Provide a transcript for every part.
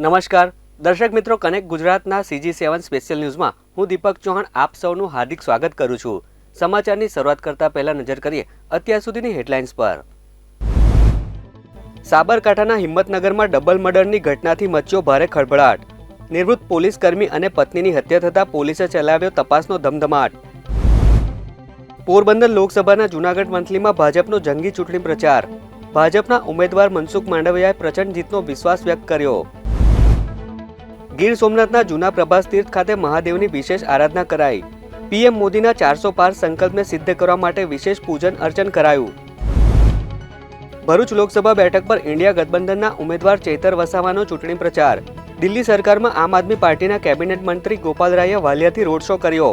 નમસ્કાર. દર્શક મિત્રો, કનેક્ટ ગુજરાતના સીજી સેવન સ્પેશિયલ ન્યૂઝમાં હું દીપક ચૌહાણ આપ સૌનું હાર્દિક સ્વાગત કરું છું. સમાચારની શરૂઆત કરતા પહેલા નજર કરીએ અત્યાર સુધીની હેડલાઇન્સ પર. સાબરકાંઠાના હિંમતનગરમાં ડબલ મર્ડરની ઘટનાથી મચ્યો ભારે ખળભળાટ. નિવૃત્ત પોલીસ કર્મી અને પત્નીની હત્યા થતાં પોલીસે ચલાવ્યો તપાસનો ધમધમાટ. પોરબંદર લોકસભાના જૂનાગઢ મંથલીમાં ભાજપનો જંગી ચૂંટણી પ્રચાર. ભાજપના ઉમેદવાર મનસુખ માંડવિયાએ પ્રચંડ જીતનો વિશ્વાસ વ્યક્ત કર્યો. ગીર સોમનાથના જૂના પ્રભાસ તીર્થ ખાતે મહાદેવની વિશેષ આરાધના કરાઈ. પીએમ મોદીના ચારસો પાર સંકલ્પને સિદ્ધ કરવા માટે વિશેષ પૂજન અર્ચન કરાયું. ભરૂચ લોકસભા બેઠક પર ઇન્ડિયા ગઠબંધનના ઉમેદવાર ચેતર વસાવાનો ચૂંટણી પ્રચાર. દિલ્હી સરકારમાં આમ આદમી પાર્ટીના કેબિનેટ મંત્રી ગોપાલ રાયે વાલિયાથી રોડ શો કર્યો.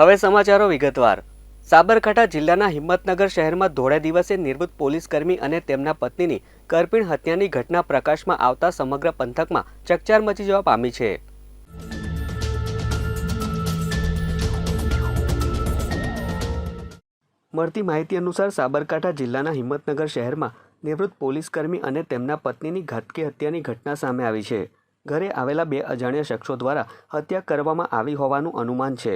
હવે સમાચારો વિગતવાર. સાબરકાંઠા જિલ્લાના હિંમતનગર શહેરમાં ધોળે દિવસે નિવૃત્ત પોલીસકર્મી અને તેમના પત્નીની કરપીણ હત્યાની ઘટના પ્રકાશમાં આવતા સમગ્ર પંથકમાં ચકચાર મચી જવા પામી છે. મળતી માહિતી અનુસાર સાબરકાંઠા જિલ્લાના હિંમતનગર શહેરમાં નિવૃત્ત પોલીસકર્મી અને તેમના પત્નીની ઘાતકી હત્યાની ઘટના સામે આવી છે. ઘરે આવેલા બે અજાણ્યા શખ્સો દ્વારા હત્યા કરવામાં આવી હોવાનું અનુમાન છે.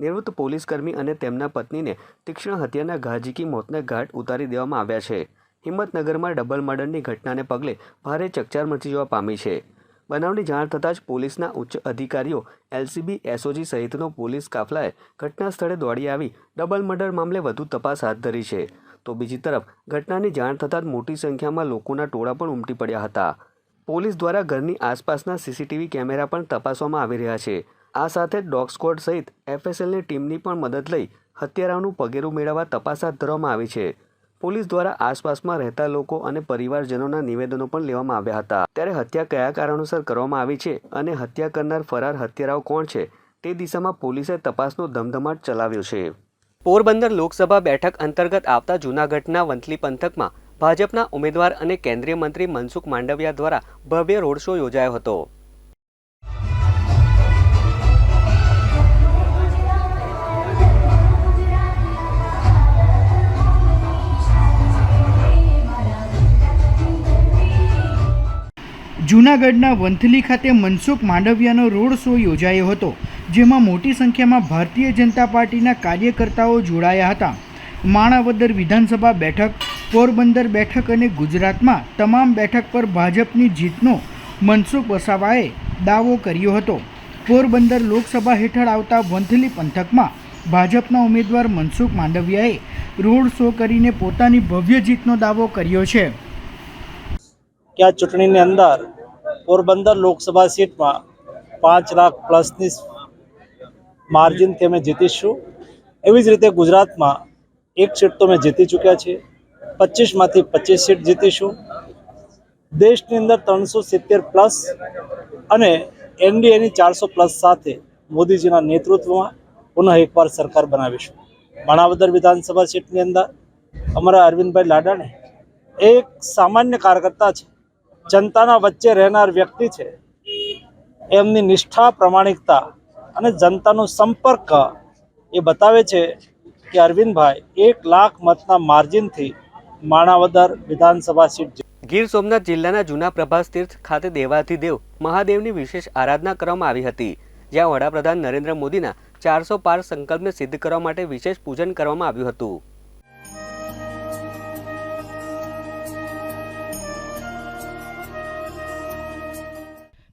નિવૃત્ત પોલીસકર્મી અને તેમના પત્નીને તીક્ષ્ણ હત્યાના ઘાજીકી મોતને ઘાટ ઉતારી દેવામાં આવ્યા છે. હિંમતનગરમાં ડબલ મર્ડરની ઘટનાને પગલે ભારે ચકચાર મચી જવા પામી છે. બનાવની જાણ થતાં જ પોલીસના ઉચ્ચ અધિકારીઓ, એલસીબી, એસઓજી સહિતનો પોલીસ કાફલાએ ઘટના સ્થળે દોડી આવી ડબલ મર્ડર મામલે વધુ તપાસ હાથ ધરી છે. તો બીજી તરફ, ઘટનાની જાણ થતાં જ મોટી સંખ્યામાં લોકોના ટોળા પણ ઉમટી પડ્યા હતા. પોલીસ દ્વારા ઘરની આસપાસના સીસીટીવી કેમેરા પણ તપાસવામાં આવી રહ્યા છે. આ સાથે ડોગ સ્ક્વોડ સહિત એફએસએલની ટીમની પણ મદદ લઈ હત્યારાઓનું પગેરું મેળવવા તપાસ હાથ ધરવામાં આવી છે. પોલીસ દ્વારા આસપાસમાં રહેતા લોકો અને પરિવારજનોના નિવેદનો પણ લેવામાં આવ્યા હતા. ત્યારે હત્યા કયા કારણોસર કરવામાં આવી છે અને હત્યા કરનાર ફરાર હત્યારાઓ કોણ છે તે દિશામાં પોલીસે તપાસનો ધમધમાટ ચલાવ્યો છે. પોરબંદર લોકસભા બેઠક અંતર્ગત આવતા જૂનાગઢના વંથલી પંથકમાં ભાજપના ઉમેદવાર અને કેન્દ્રીય મંત્રી મનસુખ માંડવિયા દ્વારા ભવ્ય રોડ શો યોજાયો હતો. જૂનાગઢના વંથલી ખાતે મનસુખ માંડવિયાનો રોડ શો યોજાયો હતો, જેમાં મોટી સંખ્યામાં ભારતીય જનતા પાર્ટીના કાર્યકર્તાઓ જોડાયા હતા. માણાવદર વિધાનસભા બેઠક, પોરબંદર બેઠક અને ગુજરાતમાં તમામ બેઠક પર ભાજપની જીતનો મનસુખ વસાવાએ દાવો કર્યો હતો. પોરબંદર લોકસભા હેઠળ આવતા વંથલી પંથકમાં ભાજપના ઉમેદવાર મનસુખ માંડવિયાએ રોડ શો કરીને પોતાની ભવ્ય જીતનો દાવો કર્યો છે. આ ચૂંટણીની અંદર પોરબંદર લોકસભા સીટમાં પાંચ લાખ પ્લસની માર્જિનથી અમે જીતીશું. એવી જ રીતે ગુજરાતમાં એક સીટ તો અમે જીતી ચૂક્યા છીએ. પચીસમાંથી પચીસ સીટ જીતીશું. દેશની અંદર ત્રણસો સિત્તેર પ્લસ અને એનડીએની ચારસો પ્લસ સાથે મોદીજીના નેતૃત્વમાં પુનઃ એકવાર સરકાર બનાવીશું. માણાવદર વિધાનસભા સીટની અંદર અમારા અરવિંદભાઈ લાડાને એક સામાન્ય કાર્યકર્તા છે. જનતાના વચ્ચે રહેનાર વ્યક્તિ છે. એમની નિષ્ઠા, પ્રમાણિકતા અને જનતાનો સંપર્ક એ બતાવે છે કે અરવિંદભાઈ એક લાખ મતના માર્જિનથી માણાવદર વિધાનસભા સીટ ગીર સોમનાથ જિલ્લાના જૂના પ્રભાસ તીર્થ ખાતે દેવાધિદેવ મહાદેવની વિશેષ આરાધના કરવામાં આવી હતી. જ્યાં વડાપ્રધાન નરેન્દ્ર મોદીના ચારસો પાર સંકલ્પને સિદ્ધ કરવા માટે વિશેષ પૂજન કરવામાં આવ્યું હતું.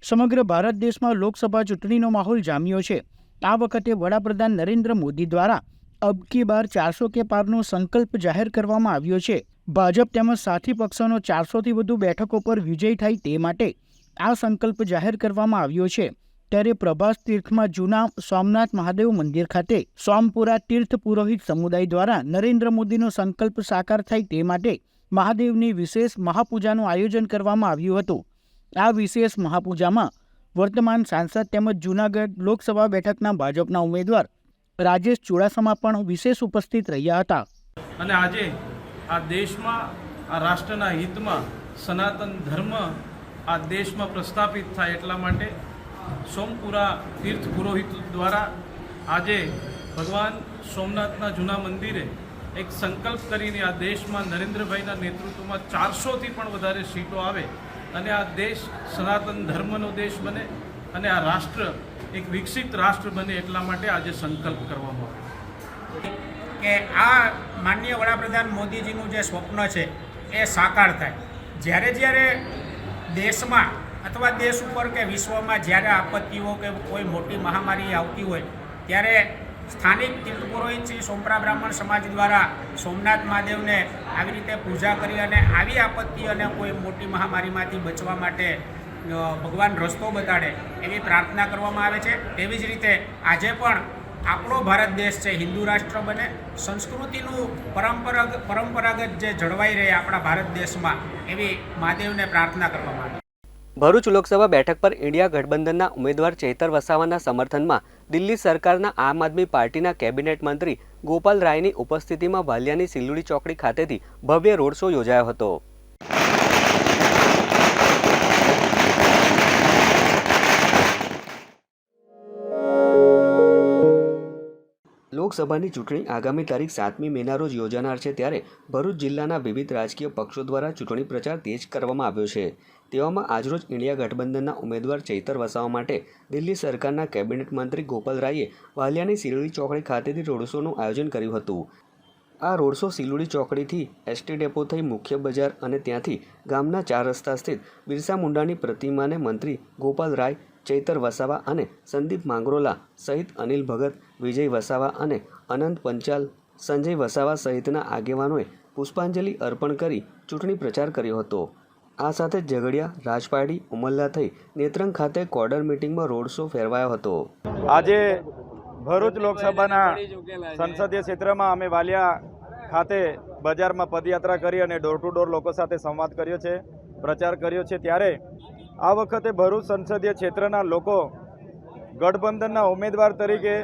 સમગ્ર ભારત દેશમાં લોકસભા ચૂંટણીનો માહોલ જામ્યો છે. આ વખતે વડાપ્રધાન નરેન્દ્ર મોદી દ્વારા અબકી બાર ચારસો કે પારનો સંકલ્પ જાહેર કરવામાં આવ્યો છે. ભાજપ તેમજ સાથી પક્ષોનો ચારસોથી વધુ બેઠકો પર વિજય થાય તે માટે આ સંકલ્પ જાહેર કરવામાં આવ્યો છે. ત્યારે પ્રભાસ તીર્થમાં જૂના સોમનાથ મહાદેવ મંદિર ખાતે સોમપુરા તીર્થ પુરોહિત સમુદાય દ્વારા નરેન્દ્ર મોદીનો સંકલ્પ સાકાર થાય તે માટે મહાદેવની વિશેષ મહાપૂજાનું આયોજન કરવામાં આવ્યું હતું. આ વિશેષ મહાપૂજામાં વર્તમાન સાંસદ તેમજ જૂનાગઢ લોકસભા બેઠકના ભાજપના ઉમેદવાર રાજેશ ચુડાસમા પણ વિશેષ ઉપસ્થિત રહ્યા હતા. અને આજે આ દેશમાં, આ રાષ્ટ્રના હિતમાં, સનાતન ધર્મ આ દેશમાં પ્રસ્થાપિત થાય એટલા માટે સોમપુરા તીર્થ પુરોહિત દ્વારા આજે ભગવાન સોમનાથના જૂના મંદિરે એક સંકલ્પ કરીને આ દેશમાં નરેન્દ્રભાઈના નેતૃત્વમાં ચારસોથી પણ વધારે સીટો આવે અને આ દેશ સનાતન ધર્મનો દેશ બને અને આ રાષ્ટ્ર એક વિકસિત રાષ્ટ્ર બને એટલા માટે આજે સંકલ્પ કરવામાં આવ્યો. કે આ માનનીય વડાપ્રધાન મોદીજીનું જે સ્વપ્ન છે, એ સાકાર થાય. જ્યારે જ્યારે દેશમાં અથવા દેશ ઉપર કે વિશ્વમાં જ્યારે આપત્તિઓ કે કોઈ મોટી મહામારી આવતી હોય, ત્યારે સ્થાનિક તીર્થ પુરોહિત શ્રી સોમરા બ્રાહ્મણ સમાજ દ્વારા સોમનાથ મહાદેવને આવી રીતે પૂજા કરી અને આવી આપત્તિ અને કોઈ મોટી મહામારીમાંથી બચવા માટે ભગવાન રસ્તો બતાડે એવી પ્રાર્થના કરવામાં આવે છે. તેવી જ રીતે આજે પણ આપણો ભારત દેશ છે, હિન્દુ રાષ્ટ્ર બને, સંસ્કૃતિનું પરંપરાગત પરંપરાગત જે જળવાઈ રહે આપણા ભારત દેશમાં એવી મહાદેવને પ્રાર્થના કરવામાં આવે ભરૂચ લોકસભા બેઠક પર ઇન્ડિયા ગઠબંધનના ઉમેદવાર ચેતર વસાવાના સમર્થનમાં દિલ્હી સરકારના આમ આદમી પાર્ટીના કેબિનેટ મંત્રી ગોપાલ રાયની ઉપસ્થિતિમાં વાલિયાની સિલ્લુડી ચોકડી ખાતેથી ભવ્ય રોડ શો યોજાયો હતો. લોકસભાની ચૂંટણી આગામી તારીખ સાતમી મેના રોજ યોજાનાર છે ત્યારે ભરૂચ જિલ્લાના વિવિધ રાજકીય પક્ષો દ્વારા ચૂંટણી પ્રચાર તેજ કરવામાં આવ્યો છે. તેવામાં આજરોજ ઇન્ડિયા ગઠબંધનના ઉમેદવાર ચૈતર વસાવા માટે દિલ્હી સરકારના કેબિનેટ મંત્રી ગોપાલ રાયે વાલિયાની સિલુડી ચોકડી ખાતેથી રોડ શોનું આયોજન કર્યું હતું. આ રોડ શો સિલુડી ચોકડીથી એસટી ડેપો થઈ મુખ્ય બજાર અને ત્યાંથી ગામના ચાર રસ્તા સ્થિત બિરસા મુંડાની પ્રતિમાને મંત્રી ગોપાલ રાય, ચૈતર વસાવા અને સંદીપ માંગરોલા સહિત અનિલ ભગત, વિજય વસાવા અને અનંત પંચાલ, સંજય વસાવા સહિતના આગેવાનોએ પુષ્પાંજલિ અર્પણ કરી ચૂંટણી પ્રચાર કર્યો હતો. આ સાથે ઝઘડિયા, રાજપાડી, ઉમલ્લા થઈ નેત્રંગ ખાતે કોર્ડર મિટિંગમાં રોડ શો ફેરવાયો હતો. આજે ભરૂચ લોકસભાના સંસદીય ક્ષેત્રમાં અમે વાલિયા ખાતે બજારમાં પદયાત્રા કરી અને ડોર ટુ ડોર લોકો સાથે સંવાદ કર્યો છે, પ્રચાર કર્યો છે. ત્યારે આ વખતે ભરૂચ સંસદીય ક્ષેત્રના લોકો ગઠબંધનના ઉમેદવાર તરીકે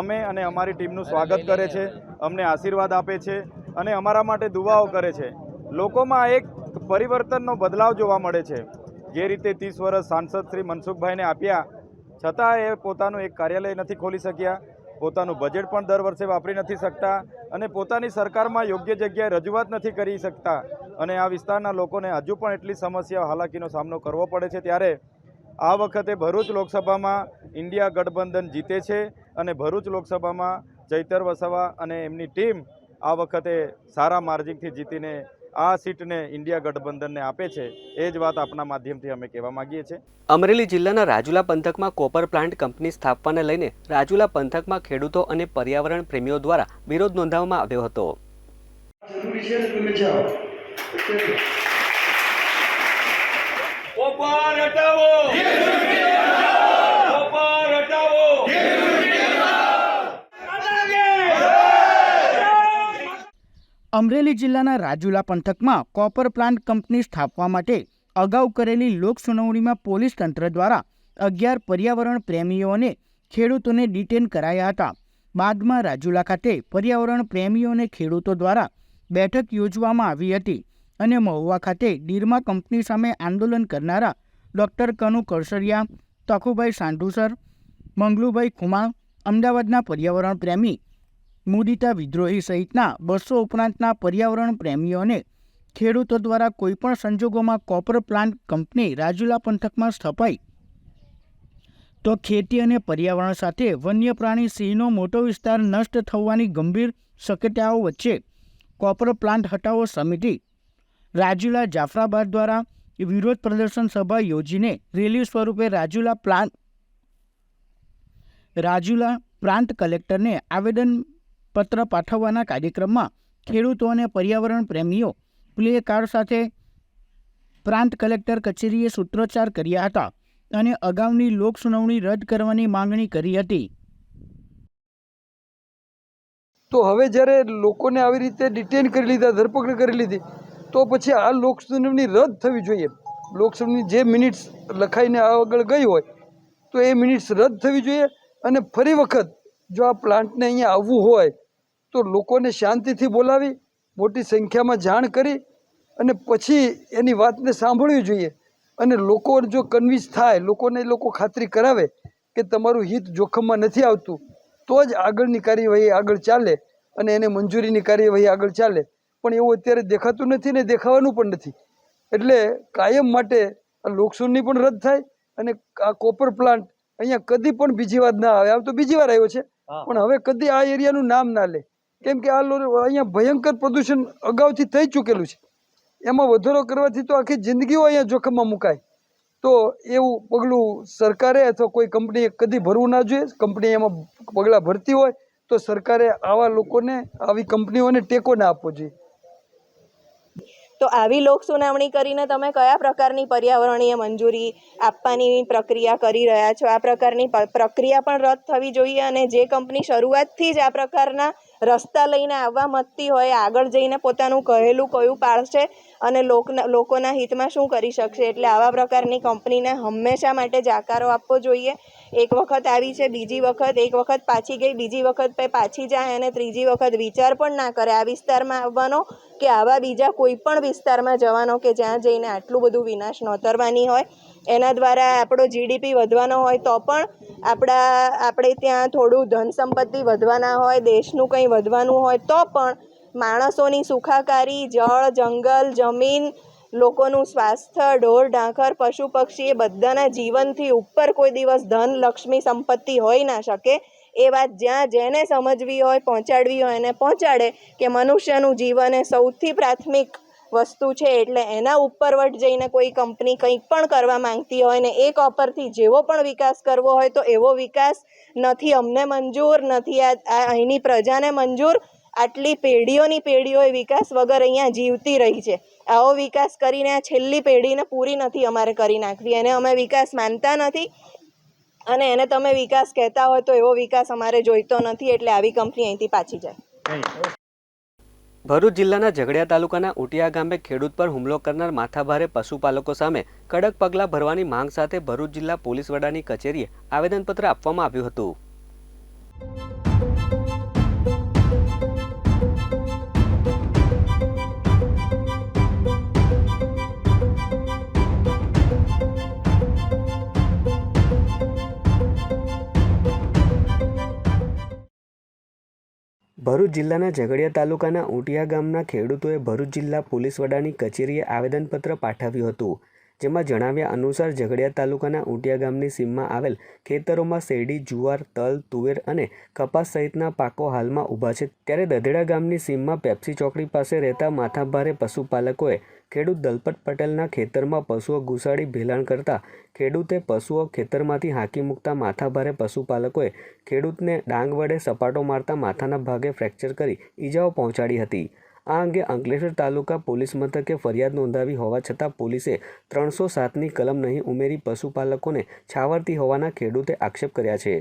અમે અને અમારી ટીમનું સ્વાગત કરે છે, અમને આશીર્વાદ આપે છે અને અમારા માટે દુવાઓ કરે છે. લોકોમાં એક પરિવર્તનનો બદલાવ જોવા મળે છે. જે રીતે ત્રીસ વર્ષ સાંસદ શ્રી મનસુખભાઈને આપ્યા, છતાં એ પોતાનું એક કાર્યાલય નથી ખોલી શક્યા. પોતાનું બજેટ પણ દર વર્ષે વાપરી નથી શકતા અને પોતાની સરકારમાં યોગ્ય જગ્યાએ રજૂઆત નથી કરી શકતા. અને આ વિસ્તારના લોકોને હજુ પણ એટલી સમસ્યા હાલાકીનો સામનો કરવો પડે છે ત્યારે આ વખતે ભરૂચ લોકસભામાં ઇન્ડિયા ગઠબંધન જીતે છે અને ભરૂચ લોકસભામાં ચૈતર વસાવા અને એમની ટીમ આ વખતે સારા માર્જિનથી જીતીને આ સીટને ઇન્ડિયા ગઠબંધનને આપે છે એ જ વાત આપણા માધ્યમથી અમે કહેવા માગીએ છીએ. અમરેલી જિલ્લાના રાજુલા પંથકમાં કોપર પ્લાન્ટ કંપની સ્થાપવાને લઈને રાજુલા પંથકમાં ખેડૂતો અને પર્યાવરણ પ્રેમીઓ દ્વારા વિરોધ નોંધાવવામાં આવ્યો હતો. અમરેલી જિલ્લાના રાજુલા પંથકમાં કોપર પ્લાન્ટ કંપની સ્થાપવા માટે અગાઉ કરેલી લોક સુનાવણીમાં પોલીસ તંત્ર દ્વારા અગિયાર પર્યાવરણ પ્રેમીઓને ખેડૂતોને ડિટેન કરાયા હતા. બાદમાં રાજુલા ખાતે પર્યાવરણ પ્રેમીઓ અને ખેડૂતો દ્વારા બેઠક યોજવામાં આવી હતી અને મહુવા ખાતે ડીરમા કંપની સામે આંદોલન કરનારા ડૉક્ટર કનુ કરસરિયા તખુભાઈ સાંઢુસર, મંગલુભાઈ ખુમા, અમદાવાદના પર્યાવરણ પ્રેમી મુદિતા વિદ્રોહી સહિતના બસો ઉપરાંતના પર્યાવરણ પ્રેમીઓને ખેડૂતો દ્વારા કોઈપણ સંજોગોમાં કોપર પ્લાન્ટ કંપની રાજુલા પંથકમાં સ્થપાઈ. તો ખેતી અને પર્યાવરણ સાથે વન્ય પ્રાણી સિંહનો મોટો વિસ્તાર નષ્ટ થવાની ગંભીર શક્યતાઓ વચ્ચે કોપર પ્લાન્ટ હટાવો સમિતિ, રાજુલા જાફરાબાદ દ્વારા વિરોધ પ્રદર્શન સભા યોજીને રેલી સ્વરૂપે રાજુલા પ્લાન્ટ રાજુલા પ્રાંત કલેક્ટરને આવેદન પત્ર પાઠવવાના કાર્યક્રમમાં ખેડૂતો અને પર્યાવરણ પ્રેમીઓ પ્લે કાર્ડ સાથે પ્રાંત કલેક્ટર કચેરીએ સૂત્રોચ્ચાર કર્યા હતા અને અગાઉની લોક સુનાવણી રદ કરવાની માંગણી કરી હતી. તો હવે જ્યારે લોકોને આવી રીતે ડિટેન કરી લીધા, ધરપકડ કરી લીધી, તો પછી આ લોકસુનાવણી રદ થવી જોઈએ. લોકસભાની જે મિનિટ્સ લખાઈને આગળ ગઈ હોય, તો એ મિનિટ્સ રદ થવી જોઈએ અને ફરી વખત જો આ પ્લાન્ટને અહીંયા આવવું હોય, તો લોકોને શાંતિથી બોલાવી, મોટી સંખ્યામાં જાણ કરી અને પછી એની વાતને સાંભળવી જોઈએ. અને લોકો જો કન્વિન્સ થાય, લોકોને લોકો ખાતરી કરાવે કે તમારું હિત જોખમમાં નથી આવતું, તો જ આગળની કાર્યવાહી આગળ ચાલે અને એને મંજૂરીની કાર્યવાહી આગળ ચાલે. પણ એવું અત્યારે દેખાતું નથી ને દેખાવાનું પણ નથી. એટલે કાયમ માટે આ લોકસુનની પણ રદ થાય અને આ કોપર પ્લાન્ટ અહીંયા કદી પણ બીજી વાર ના આવે. આમ તો બીજી વાર આવ્યો છે. પણ હવે કદી આ એરિયાનું નામ ના લે. કેમ કે આ અહીંયા ભયંકર પ્રદૂષણ અગાઉથી થઈ ચૂકેલું છે. એમાં વધારો કરવાથી તો આખી જિંદગીઓ અહીંયા જોખમમાં મુકાય. તો એવું પગલું સરકારે અથવા કોઈ કંપનીએ કદી ભરવું ના જોઈએ. કંપની એમાં પગલાં ભરતી હોય તો સરકારે આવા લોકોને, આવી કંપનીઓને ટેકો ના આપવો જોઈએ. તો આવી લોક સુનાવણી કરીને તમે કયા પ્રકારની પર્યાવરણીય મંજૂરી આપવાની પ્રક્રિયા કરી રહ્યા છો? આ પ્રકારની પ્રક્રિયા પણ રદ થવી જોઈએ અને જે કંપની શરૂઆતથી જ આ પ્રકારના રસ્તા લઈને આવવા મતતી હોય, આગળ જઈને પોતાનું કહેલું કયું પાળશે અને લોકના, લોકોના હિતમાં શું કરી શકશે? એટલે આવા પ્રકારની કંપનીને હંમેશા માટે જાકારો આપવો જોઈએ. એક વખત આવી છે, બીજી વખત, એક વખત પાછી ગઈ, બીજી વખત પાછી જાય અને ત્રીજી વખત વિચાર પણ ના કરે. આ વિસ્તારમાં આવવાનો કે આવા બીજા કોઈ પણ વિસ્તારમાં જવાનો કે જ્યાં જઈને આટલું બધું વિનાશ નોતરવાની હોય, એના દ્વારા આપણો જીડીપી વધવાનો હોય તો પણ આપણા આપણે ત્યાં થોડું ધન સંપત્તિ વધવાના હોય, દેશનું કંઈ વધવાનું હોય તો પણ માણસોની સુખાકારી, જળ, જંગલ, જમીન લોકોનું સ્વાસ્થ્ય, ઢોર ઢાંખર પશુ પક્ષી એ બધાના જીવનથી ઉપર કોઈ દિવસ ધન, લક્ષ્મી, સંપત્તિ હોઈ ના શકે. એ વાત જ્યાં જેને સમજવી હોય, પહોંચાડવી હોય, એને પહોંચાડે કે મનુષ્યનું જીવન એ સૌથી પ્રાથમિક વસ્તુ છે. એટલે એના ઉપરવટ જઈને કોઈ કંપની કંઈક પણ કરવા માંગતી હોય ને એ કોપરથી જેવો પણ વિકાસ કરવો હોય તો એવો વિકાસ નથી. અમને મંજૂર નથી. આ અહીંની પ્રજાને મંજૂર. આટલી પેઢીઓની પેઢીઓ વિકાસ વગર અહીંયા જીવતી રહી છે. આવો વિકાસ કરીને આ છેલ્લી પેઢીને પૂરી નથી અમારે કરી નાખવી. એને અમે વિકાસ માનતા નથી અને એને તમે વિકાસ કહેતા હોય તો એવો વિકાસ અમારે જોઈતો નથી એટલે આવી કંપની અહીંથી પાછી જાય. ભરૂચ જિલ્લાના ઝઘડિયા તાલુકાના ઉટિયા ગામે ખેડૂત પર હુમલો કરનાર માથાભારે પશુપાલકો સામે કડક પગલાં ભરવાની માંગ સાથે ભરૂચ જિલ્લા પોલીસ વડાની કચેરીએ આવેદનપત્ર આપવામાં આવ્યું હતું. ભરૂચ જિલ્લાના ઝઘડિયા તાલુકાના ઉટિયા ગામના ખેડૂતોએ ભરૂચ જિલ્લા પોલીસ વડાની કચેરીએ આવેદનપત્ર પાઠવ્યું હતું, જેમાં જણાવ્યા અનુસાર ઝઘડિયા તાલુકાના ઉટિયા ગામની સીમમાં આવેલ ખેતરોમાં શેરડી, જુવાર, તલ, તુવેર અને કપાસ સહિતના પાકો હાલમાં ઊભા છે. ત્યારે દધેડા ગામની સીમમાં પેપ્સી ચોકડી પાસે રહેતા માથાભારે પશુપાલકોએ ખેડૂત દલપત પટેલના ખેતરમાં પશુઓ ઘુસાડી ભેલાણ કરતા ખેડૂતે પશુઓ ખેતરમાંથી હાંકી મૂકતા માથાભારે પશુપાલકોએ ખેડૂતને ડાંગ વડે સપાટો મારતા માથાના ભાગે ફ્રેક્ચર કરી ઈજાઓ પહોંચાડી હતી. આ અંગે અંકલેશ્વર તાલુકા પોલીસ મથકે ફરિયાદ નોંધાવી હોવા છતાં પોલીસે ત્રણસો સાતની કલમ નહીં ઉમેરી પશુપાલકોને છાવરતી હોવાના ખેડૂતે આક્ષેપ કર્યા છે.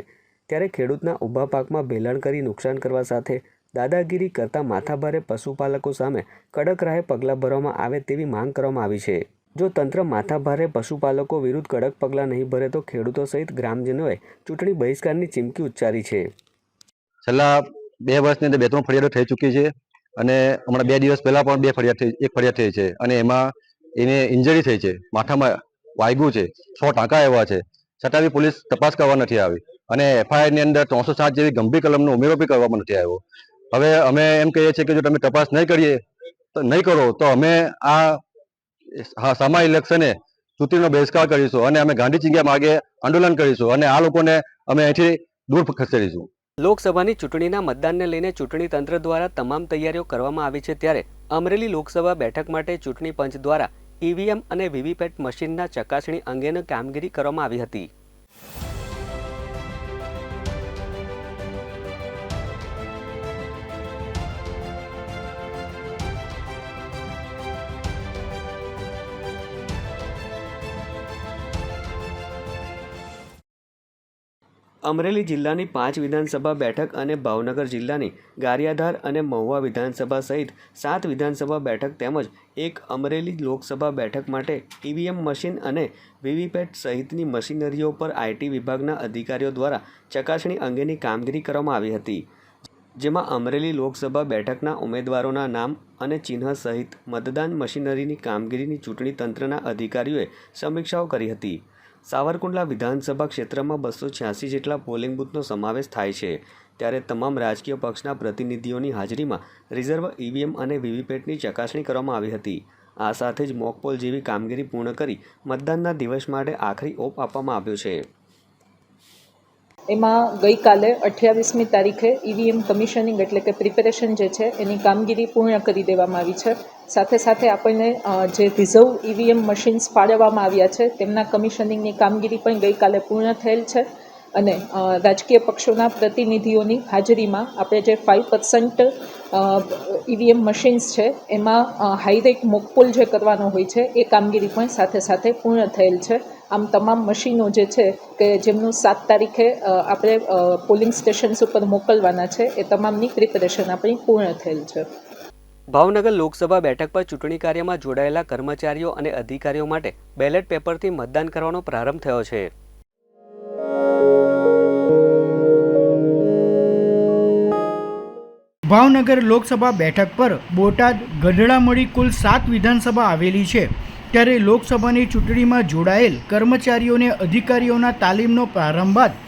ત્યારે ખેડૂતના ઊભા પાકમાં ભેલાણ કરી નુકસાન કરવા સાથે દાદાગીરી કરતા માથાભારે પશુપાલકો સામે કડક રાહે પગલાં ભરવામાં આવે તેવી માંગ કરવામાં આવી છે. જો તંત્ર માથાભારે પશુપાલકો વિરુદ્ધ કડક પગલાં નહીં ભરે તો ખેડૂતો સહિત ગ્રામજનોએ ચૂંટણી બહિષ્કારની ચીમકી ઉચ્ચારી છે. છેલ્લા બે વર્ષની અંદર બે ત્રણ ફરિયાદો થઈ ચૂકી છે અને હમણાં બે દિવસ પહેલા પણ બે ફરિયાદ થઈ, એક ફરિયાદ થઈ છે અને એમાં એને ઇન્જરી થઈ છે, માથામાં વાગ્યું છે, છ ટાંકા એવા છે. છતાં બી પોલીસ તપાસ કરવા નથી આવી અને એફઆઈઆરની અંદર ત્રણસો સાત જેવી ગંભીર કલમનો ઉમેરો બી કરવામાં નથી આવ્યો. હવે અમે એમ કહીએ છીએ કે જો તમે તપાસ નહીં કરીએ, તો નહીં કરો, તો અમે આ સમા ઇલેક્શને ચૂંટણીનો બહિષ્કાર કરીશું અને અમે ગાંધી ચિંગ્યા માર્ગે આંદોલન કરીશું અને આ લોકોને અમે અહીંથી દૂર ખસેડીશું. લોકસભાની ચૂંટણીના મતદાનને લઈને ચૂંટણી તંત્ર દ્વારા તમામ તૈયારીઓ કરવામાં આવી છે ત્યારે અમરેલી લોકસભા બેઠક માટે ચૂંટણી પંચ દ્વારા ઈવીએમ અને વીવીપેટ મશીનના ચકાસણી અંગેની કામગીરી કરવામાં આવી હતી. અમરેલી જિલ્લાની પાંચ વિધાનસભા બેઠક અને ભાવનગર જિલ્લાની ગારિયાધાર અને મહુવા વિધાનસભા સહિત સાત વિધાનસભા બેઠક તેમજ એક અમરેલી લોકસભા બેઠક માટે ઈવીએમ મશીન અને વીવીપેટ સહિતની મશીનરીઓ પર આઈટી વિભાગના અધિકારીઓ દ્વારા ચકાસણી અંગેની કામગીરી કરવામાં આવી હતી, જેમાં અમરેલી લોકસભા બેઠકના ઉમેદવારોના નામ અને ચિહ્ન સહિત મતદાન મશીનરીની કામગીરીની ચૂંટણી તંત્રના અધિકારીઓએ સમીક્ષાઓ કરી હતી. સાવરકુંડલા વિધાનસભા ક્ષેત્રમાં બસો છ્યાસી જેટલા પોલિંગ બૂથનો સમાવેશ થાય છે. ત્યારે તમામ રાજકીય પક્ષના પ્રતિનિધિઓની હાજરીમાં રિઝર્વ ઈવીએમ અને વીવીપેટની ચકાસણી કરવામાં આવી હતી. આ સાથે જ મોકપોલ જેવી કામગીરી પૂર્ણ કરી મતદાનના દિવસ માટે આખરી ઓપ આપવામાં આવ્યો છે. એમાં ગઈકાલે અઠ્યાવીસમી તારીખે ઈવીએમ કમિશનિંગ એટલે કે પ્રિપેરેશન જે છે, એની કામગીરી પૂર્ણ કરી દેવામાં આવી છે. સાથે સાથે આપણને જે રિઝર્વ ઈવીએમ મશીન્સ ફાળવવામાં આવ્યા છે, તેમના કમિશનિંગની કામગીરી પણ ગઈકાલે પૂર્ણ થયેલ છે અને રાજકીય પક્ષોના પ્રતિનિધિઓની હાજરીમાં આપણે જે ફાઇવ પર્સન્ટ ઈવીએમ મશીન્સ છે, એમાં હાઈરેક મોકપોલ જે કરવાનો હોય છે, એ કામગીરી પણ સાથે સાથે પૂર્ણ થયેલ છે. આમ તમામ મશીનો જે છે કે જેમનું સાત તારીખે આપણે પોલિંગ સ્ટેશન્સ ઉપર મોકલવાના છે, એ તમામની પ્રિપેરેશન આપણી પૂર્ણ થયેલ છે. ભાવનગર લોકસભા બેઠક પર ચૂંટણી કાર્યમાં જોડાયેલા કર્મચારીઓ અને અધિકારીઓ માટે બેલેટ પેપરથી મતદાન કરવાનો પ્રારંભ થયો છે. ભાવનગર લોકસભા બેઠક પર બોટાદ ગઢડા મળી કુલ સાત વિધાનસભા આવેલી છે. ત્યારે લોકસભાની ચૂંટણીમાં જોડાયેલ કર્મચારીઓને અધિકારીઓના તાલીમનો પ્રારંભ બાદ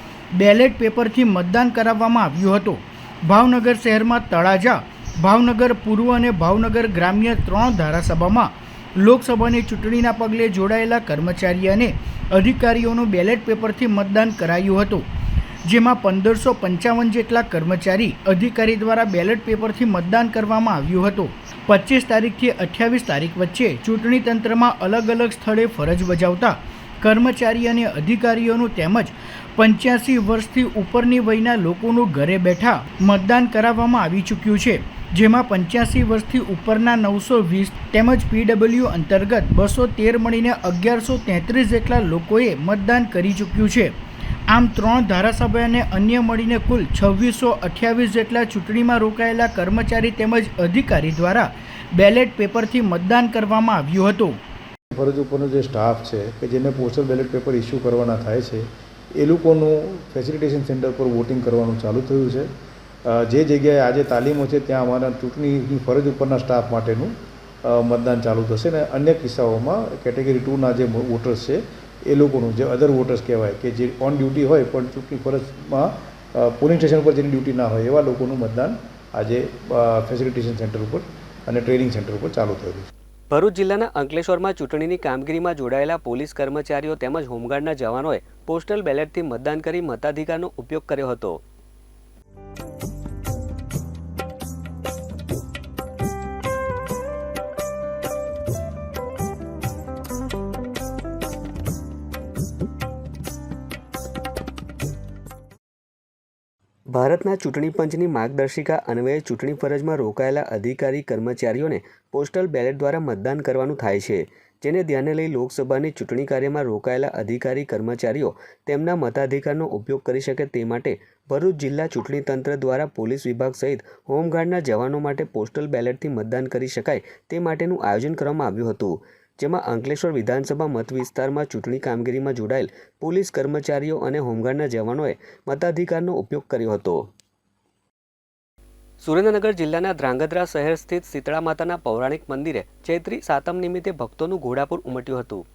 બેલેટ પેપરથી મતદાન કરાવવામાં આવ્યું હતું. ભાવનગર શહેરમાં તળાજા ભાવનગર પૂર્વ અને ભાવનગર ગ્રામ્ય ત્રણ ધારાસભામાં લોકસભાની ચૂંટણીના પગલે જોડાયેલા કર્મચારી અને અધિકારીઓનું બેલેટ પેપરથી મતદાન કરાયું હતું, જેમાં પંદરસો પંચાવન જેટલા કર્મચારી અધિકારી દ્વારા બેલેટ પેપરથી મતદાન કરવામાં આવ્યું હતું. પચીસ તારીખથી અઠ્યાવીસ તારીખ વચ્ચે ચૂંટણી તંત્રમાં અલગ અલગ સ્થળે ફરજ બજાવતા કર્મચારી અને અધિકારીઓનું તેમજ પંચ્યાસી વર્ષથી ઉપરની વયના લોકોનું ઘરે બેઠા મતદાન કરાવવામાં આવી ચૂક્યું છે. જેમાં પંચ્યાસી વર્ષથી ઉપરના નવસો વીસ તેમજ પીડબલ્યુ અંતર્ગત બસો તેર મળીને અગિયારસો તેત્રીસ જેટલા લોકોએ મતદાન કરી ચૂક્યું છે. આમ ત્રણ ધારાસભ્ય અને અન્ય મળીને કુલ છવ્વીસો અઠ્યાવીસ જેટલા ચૂંટણીમાં રોકાયેલા કર્મચારી તેમજ અધિકારી દ્વારા બેલેટ પેપરથી મતદાન કરવામાં આવ્યું હતું. ફરજ ઉપરનો જે સ્ટાફ છે કે જેને પોસ્ટલ બેલેટ પેપર ઇસ્યુ કરવાના થાય છે, એ લોકોનું ફેસિલિટેશન સેન્ટર પર વોટિંગ કરવાનું ચાલુ થયું છે. જે જગ્યાએ આજે તાલીમો છે, ત્યાં અમારા ચૂંટણીની ફરજ ઉપરના સ્ટાફ માટેનું મતદાન ચાલુ થશે અને અન્ય કિસ્સાઓમાં કેટેગરી ટુના જે વોટર્સ છે, એ લોકોનું, જે અધર વોટર્સ કહેવાય કે જે ઓન ડ્યુટી હોય પણ ચૂંટણી ફરજમાં પોલિંગ સ્ટેશન પર જેની ડ્યુટી ના હોય, એવા લોકોનું મતદાન આજે ફેસિલિટેશન સેન્ટર ઉપર અને ટ્રેનિંગ સેન્ટર ઉપર ચાલુ થયું છે. ભરૂચ જિલ્લાના અંકલેશ્વરમાં ચૂંટણીની કામગીરીમાં જોડાયેલા પોલીસ કર્મચારીઓ તેમજ હોમગાર્ડના જવાનોએ પોસ્ટલ બેલેટથી મતદાન કરી મતાધિકારનો ઉપયોગ કર્યો હતો. ભારતના ચૂંટણી પંચની માર્ગદર્શિકા અન્વયે ચૂંટણી ફરજમાં રોકાયેલા અધિકારી કર્મચારીઓને પોસ્ટલ બેલેટ દ્વારા મતદાન કરવાનું થાય છે, જેને ધ્યાને લઈ લોકસભાની ચૂંટણી કાર્યમાં રોકાયેલા અધિકારી કર્મચારીઓ તેમના મતાધિકારનો ઉપયોગ કરી શકે તે માટે ભરૂચ જિલ્લા ચૂંટણી તંત્ર દ્વારા પોલીસ વિભાગ સહિત હોમગાર્ડના જવાનો માટે પોસ્ટલ બેલેટથી મતદાન કરી શકાય તે માટેનું આયોજન કરવામાં આવ્યું હતું. જેમાં અંકલેશ્વર વિધાનસભા મત વિસ્તારમાં ચૂંટણી કામગીરીમાં જોડાયેલ પોલીસ કર્મચારીઓ અને હોમગાર્ડના જવાનોએ મતાધિકારનો ઉપયોગ કર્યો હતો. સુરેન્દ્રનગર જિલ્લાના ધ્રાંગધ્રા શહેર સ્થિત શીતળા માતાના પૌરાણિક મંદિરે ચૈત્રી સાતમ નિમિત્તે ભક્તોનું ઘોડાપુર ઉમટ્યું હતું.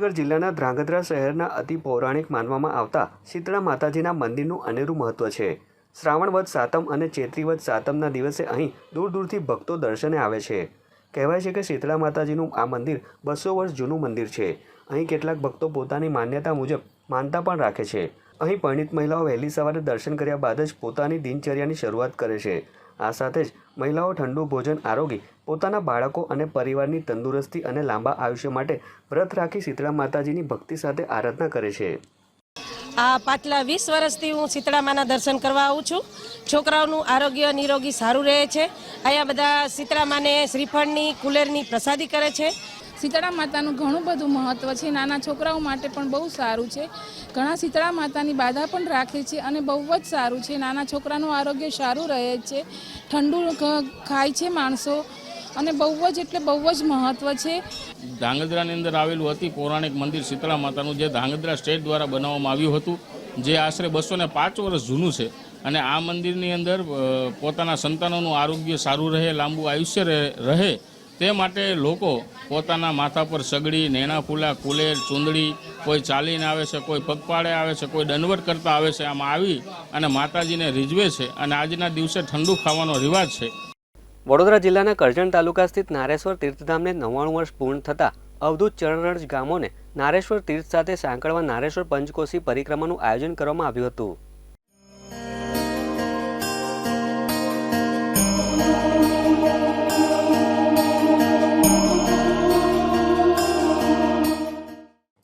સુરેન્દ્રનગર જિલ્લાના ધ્રાંગધ્રા શહેરના અતિ પૌરાણિક માનવામાં આવતા શીતળા માતાજીના મંદિરનું અનેરું મહત્વ છે. શ્રાવણ વધ સાતમ અને ચૈત્રી વધ સાતમના દિવસે અહીં દૂર દૂરથી ભક્તો દર્શને આવે છે. કહેવાય છે કે શીતળા માતાજીનું આ મંદિર બસો વર્ષ જૂનું મંદિર છે. અહીં કેટલાક ભક્તો પોતાની માન્યતા મુજબ માનતા પણ રાખે છે. અહીં પરિણિત મહિલાઓ વહેલી સવારે દર્શન કર્યા બાદ જ પોતાની દિનચર્યાની શરૂઆત કરે છે. આ સાથે જ મહિલાઓ ઠંડુ ભોજન આરોગી પોતાના બાળકો અને પરિવારની તંદુરસ્તી અને લાંબા આયુષ્ય માટે વ્રત રાખી શીતળા માતાજીની ભક્તિ સાથે આરાધના કરે છે. આ પાછલા વીસ વર્ષથી હું શીતળામાના દર્શન કરવા આવું છું. છોકરાઓનું આરોગ્ય નિરોગી સારું રહે છે. અહીંયા બધા શીતળામાને શ્રીફળની કુલેરની પ્રસાદી કરે છે. શીતળા માતાનું ઘણું બધું મહત્ત્વ છે. નાના છોકરાઓ માટે પણ બહુ સારું છે. ઘણા શીતળા માતાની બાધા પણ રાખે છે અને બહુ જ સારું છે. નાના છોકરાનું આરોગ્ય સારું રહે છે. ઠંડુ ખાય છે માણસો. અને બહુ જ એટલે બહુ જ મહત્ત્વ છે. ધાંગધ્રાની અંદર આવેલું અતિ પૌરાણિક મંદિર શીતળા માતાનું જે ધાંગધ્રા સ્ટેટ દ્વારા બનાવવામાં આવ્યું હતું, જે આશરે બસો ને પાંચ વર્ષ જૂનું છે. અને આ મંદિરની અંદર પોતાના સંતાનોનું આરોગ્ય સારું રહે, લાંબુ આયુષ્ય રહે- રહે, તે માટે લોકો પોતાના માથા પર સગડી, નેણા ફૂલા, કુલેર, ચૂંદડી, કોઈ ચાલીને આવે છે, કોઈ પગપાળે આવે છે, કોઈ દંડવટ કરતા આવે છે, આમાં આવી અને માતાજીને રીઝવે છે. અને આજના દિવસે ઠંડુ ખાવાનો રિવાજ છે. વડોદરા જિલ્લાના કરજણ તાલુકા સ્થિત નારેશ્વર તીર્થધામને નવ્વાણું વર્ષ પૂર્ણ થતાં અવધૂત ચરણરજ ગામોને નારેશ્વર તીર્થ સાથે સાંકળવા નારેશ્વર પંચકોશી પરિક્રમાનું આયોજન કરવામાં આવ્યું હતું.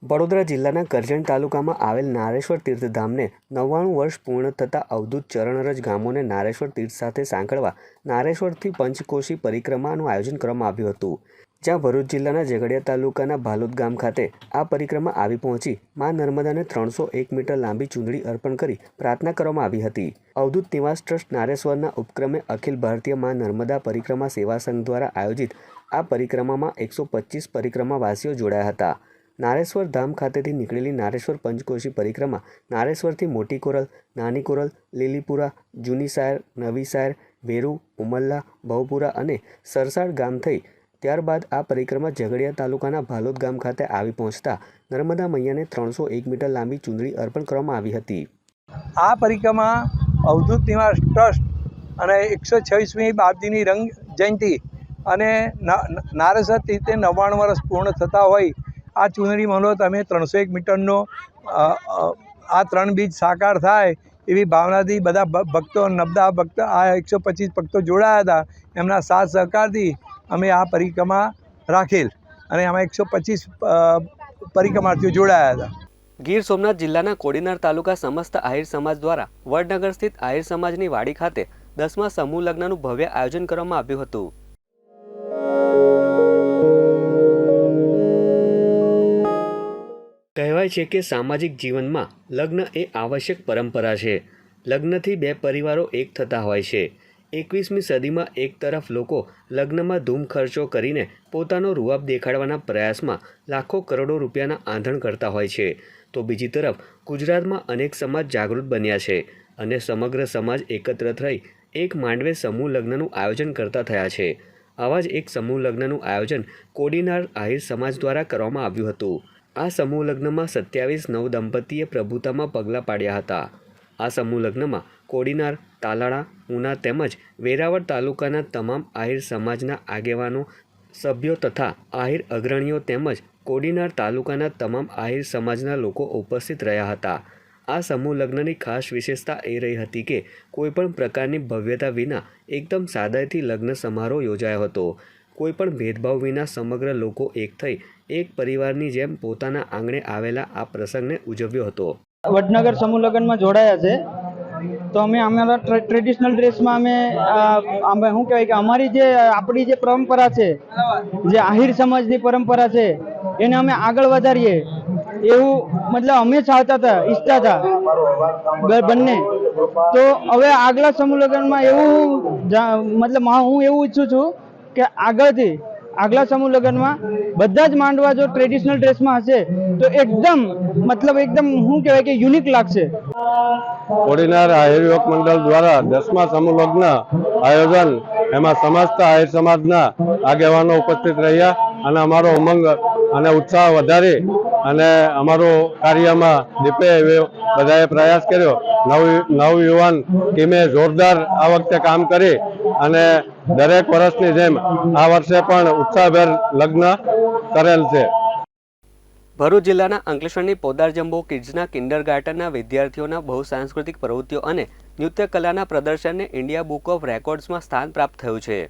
વડોદરા જિલ્લાના કરજણ તાલુકામાં આવેલ નારેશ્વર તીર્થધામને નવ્વાણું વર્ષ પૂર્ણ થતાં અવધૂત ચરણરજ ગામોને નારેશ્વર તીર્થ સાથે સાંકળવા નારેશ્વરથી પંચકોશી પરિક્રમાનું આયોજન કરવામાં આવ્યું હતું. જ્યાં ભરૂચ જિલ્લાના ઝઘડિયા તાલુકાના ભાલોદ ગામ ખાતે આ પરિક્રમા આવી પહોંચી, મા નર્મદાને ત્રણસો એક મીટર લાંબી ચૂંદડી અર્પણ કરી પ્રાર્થના કરવામાં આવી હતી. અવધૂત નિવાસ ટ્રસ્ટ નારેશ્વરના ઉપક્રમે અખિલ ભારતીય મા નર્મદા પરિક્રમા સેવા સંઘ દ્વારા આયોજિત આ પરિક્રમામાં એકસો પચીસ પરિક્રમાવાસીઓ જોડાયા હતા. નારેશ્વર ધામ ખાતેથી નીકળેલી નારેશ્વર પંચકોશી પરિક્રમા. નારેશ્વરથી મોટી કોરલ, નાની કોરલ, લીલીપુરા, જૂની સાયર, નવી સાયર, વેરુ, ઉમલ્લા ભવપુરા અને સરસાડ ગામ થઈ ત્યારબાદ આ પરિક્રમા ઝઘડિયા તાલુકાના ભાલોદ ગામ ખાતે આવી પહોંચતા નર્મદા મૈયાને ત્રણસો એક મીટર લાંબી ચૂંદડી અર્પણ કરવામાં આવી હતી. આ પરિક્રમા અવધૂત નિવાસ ટ્રસ્ટ અને એકસો છવ્વીસમી બાપજીની રંગ જયંતિ અને નારેશ્વર તીર્થે નવ્વાણું વર્ષ પૂર્ણ થતા હોય આ ચૂંટણી માનો અમે ત્રણસો એક મીટરનો આ ત્રણ બીજ સાકાર થાય એવી ભાવનાથી બધા ભક્તો નબદા ભક્ત, આ એકસો પચીસ ભક્તો જોડાયા હતા, એમના સાથ સહકારથી અમે આ પરિક્રમા રાખેલ અને આમાં એકસો પચીસ પરિક્રમાર્થીઓ જોડાયા હતા. ગીર સોમનાથ જિલ્લાના કોડીનાર તાલુકા સમસ્ત આહિર સમાજ દ્વારા વડનગર સ્થિત આહિર સમાજની વાડી ખાતે દસમા સમૂહ લગ્નનું ભવ્ય આયોજન કરવામાં આવ્યું હતું. કહેવાય છે કે સામાજિક જીવનમાં લગ્ન એ આવશ્યક પરંપરા છે. લગ્નથી બે પરિવારો એક થતા હોય છે. એકવીસમી સદીમાં એક તરફ લોકો લગ્નમાં ધૂમ ખર્ચો કરીને પોતાનો રૂઆબ દેખાડવાના પ્રયાસમાં લાખો કરોડો રૂપિયાના આંધણ કરતા હોય છે. તો બીજી તરફ ગુજરાતમાં અનેક સમાજ જાગૃત બન્યા છે અને સમગ્ર સમાજ એકત્ર થઈ એક માંડવે સમૂહ લગ્નનું આયોજન કરતા થયા છે. આવા જ એક સમૂહ લગ્નનું આયોજન કોડીનાર આહિર સમાજ દ્વારા કરવામાં આવ્યું હતું. આ સમૂહ લગ્નમાં સત્યાવીસ નવ દંપતીએ પ્રભુતામાં પગલાં પાડ્યા હતા. આ સમૂહ લગ્નમાં કોડીનાર, તાલાળા, ઉના તેમજ વેરાવળ તાલુકાના તમામ આહિર સમાજના આગેવાનો, સભ્યો તથા આહિર અગ્રણીઓ તેમજ કોડીનાર તાલુકાના તમામ આહિર સમાજના લોકો ઉપસ્થિત રહ્યા હતા. આ સમૂહ લગ્નની ખાસ વિશેષતા એ રહી હતી કે કોઈપણ પ્રકારની ભવ્યતા વિના એકદમ સાદાઈથી લગ્ન સમારોહ યોજાયો હતો. કોઈપણ ભેદભાવ વિના સમગ્ર લોકો એક થઈ, એક પરિવારની જેમ પોતાના આંગણે આવેલા આ પ્રસંગને ઉજવ્યો હતો. વડનગર સમૂહ લગ્નમાં જોડાયા છે. તો અમે અમારા ટ્રેડિશનલ ડ્રેસમાં અમે અમે શું કહેવાય કે અમારી જે, આપણી જે પરંપરા છે, જે આહિર સમાજની પરંપરા છે, એને અમે આગળ વધારીએ. એવું મતલબ અમે ચાહતા હતા, ઈચ્છતા હતા બંને. તો હવે આગલા સમૂહ લગ્નમાં એવું મતલબ હું એવું ઈચ્છું છું કે આગળથી, આગલા સમૂહ લગ્નમાં બધા જ માંડવા જો ટ્રેડિશનલ ડ્રેસમાં હશે, તો એકદમ, મતલબ એકદમ શું કહેવાય કે યુનિક લાગશે. ઓડિનાર આહિર યુવક મંડળ દ્વારા દસમા સમૂહ લગ્ન આયોજન, એમાં સમસ્ત આહિર સમાજના આગેવાનો ઉપસ્થિત રહ્યા અને અમારો ઉમંગ અને ઉત્સાહ વધારે અને અમારું કાર્યમાં દીપે બધાએ પ્રયાસ કર્યો. નવ નવયુવાન ટીમે જોરદાર આ વખતે કામ કરી અને દરેક વર્ષની જેમ આ વર્ષે પણ ઉત્સાહભેર લગ્ન કરેલ છે. ભરૂચ જિલ્લાના અંકલેશ્વરની પોદાર જંબો કિડ્સના કિન્ડર ગાર્ટનના વિદ્યાર્થીઓના બહુ સાંસ્કૃતિક પ્રવૃત્તિઓ અને નૃત્ય કલાના પ્રદર્શનને ઇન્ડિયા બુક ઓફ રેકોર્ડ્સમાં સ્થાન પ્રાપ્ત થયું છે.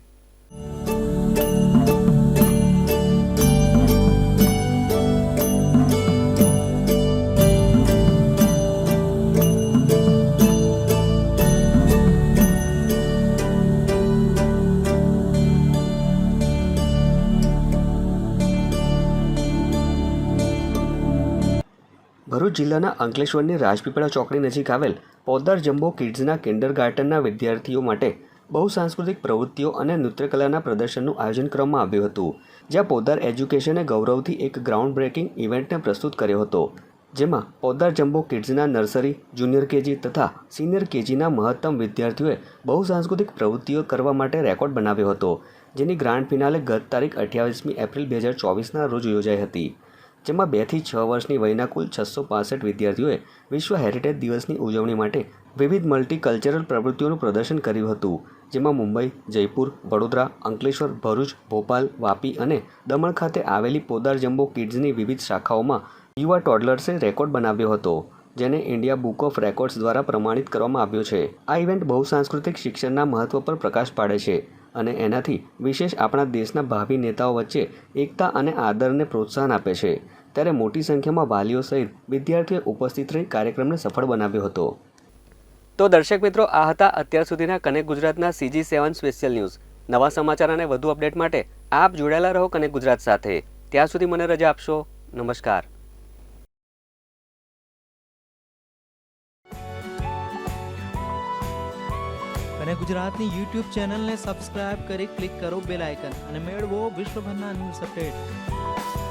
ભરૂચ જિલ્લાના અંકલેશ્વરની રાજપીપળા ચોકડી નજીક આવેલ પોદર જમ્બો કિડ્સના કિન્ડર ગાર્ટનના વિદ્યાર્થીઓ માટે બહુ સાંસ્કૃતિક પ્રવૃત્તિઓ અને નૃત્યકલાના પ્રદર્શનનું આયોજન કરવામાં આવ્યું હતું, જ્યાં પોદાર એજ્યુકેશને ગૌરવથી એક ગ્રાઉન્ડ બ્રેકિંગ ઇવેન્ટને પ્રસ્તુત કર્યો હતો, જેમાં પોદાર જમ્બો કિડ્સના નર્સરી, જુનિયર કેજી તથા સિનિયર કેજીના મહત્તમ વિદ્યાર્થીઓએ બહુ સાંસ્કૃતિક પ્રવૃત્તિઓ કરવા માટે રેકોર્ડ બનાવ્યો હતો, જેની ગ્રાન્ડ ફિનાલે ગત તારીખ અઠ્યાવીસમી એપ્રિલ બે હજાર ચોવીસના રોજ યોજાઈ હતી. જેમાં બેથી છ વર્ષની વયના કુલ છસો પાસઠ વિદ્યાર્થીઓએ વિશ્વ હેરિટેજ દિવસની ઉજવણી માટે વિવિધ મલ્ટીકલ્ચરલ પ્રવૃત્તિઓનું પ્રદર્શન કર્યું હતું, જેમાં મુંબઈ, જયપુર, વડોદરા, અંકલેશ્વર, ભરૂચ, ભોપાલ, વાપી અને દમણ ખાતે આવેલી પોદાર જમ્બો કિડ્સની વિવિધ શાખાઓમાં યુવા ટોડલર્સે રેકોર્ડ બનાવ્યો હતો, જેને ઇન્ડિયા બુક ઓફ રેકોર્ડ્સ દ્વારા પ્રમાણિત કરવામાં આવ્યો છે. આ ઇવેન્ટ બહુ સાંસ્કૃતિક શિક્ષણના મહત્વ પર પ્રકાશ પાડે છે અને એનાથી વિશેષ આપણા દેશના ભાવિ નેતાઓ વચ્ચે એકતા અને આદરને પ્રોત્સાહન આપે છે. ત્યારે મોટી સંખ્યામાં વાલીઓ સહિત વિદ્યાર્થીઓએ ઉપસ્થિત રહી કાર્યક્રમને સફળ બનાવ્યો હતો. તો દર્શક મિત્રો, આ હતા અત્યાર સુધીના કનેક્ટ ગુજરાતના સીજી સેવન સ્પેશિયલ ન્યૂઝ. નવા સમાચાર અને વધુ અપડેટ માટે આપ જોડાયેલા રહો કનેક્ટ ગુજરાત સાથે. ત્યાં સુધી મને રજા આપશો. નમસ્કાર. અને ગુજરાતની યુટ્યુબ ચેનલને સબસ્ક્રાઇબ કરી ક્લિક કરો બેલ આઇકન અને મેળવો વિશ્વભરના ન્યૂઝ અપડેટ.